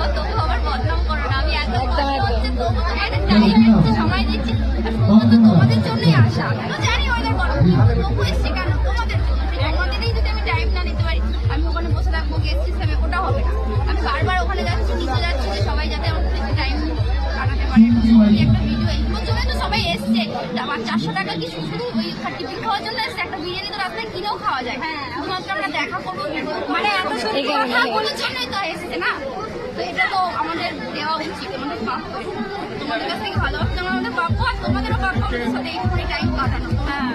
বাবা তবু আমার বদনাম করো না। আমি এত কষ্ট হচ্ছে তবু তোমাদের টাইম একটু সময় দিচ্ছি। আর শুধুমাত্র তোমাদের জন্যই আসা। আমি তো জানি ওদের বড় তবু এসছি কেন? তোমাদের জন্য। তোমাদেরই যদি আমি টাইম না নিতে পারি আমি ওখানে বসে থাকব গেস্ট হিসেবে ওটা হবে না। আমি বারবার ওখানে যাচ্ছি নিতে যাচ্ছি যে সবাই যাতে আমার একটু টাইম কাটাতে পারে। একটা ভিডিও এইগুলোর জন্য তো সবাই এসছে। আমার চারশো টাকা কি শুধু ওই টিফিন খাওয়ার জন্য এসছে? একটা বিরিয়ানি তো রাস্তায় কিনেও খাওয়া যায়। হ্যাঁ শুধুমাত্র আমরা দেখা করব। মানে এত সত্যি কথা বলার জন্যই তো তো আমাদের দেওয়া উচিত আমাদের প্রাপ্য। তোমাদের কাছ থেকে ভালো তোমরা আমাদের প্রাপ্য আর তোমাদেরও প্রাপ্য আমাদের সাথে একটুখানি টাইম কাটানো। হ্যাঁ।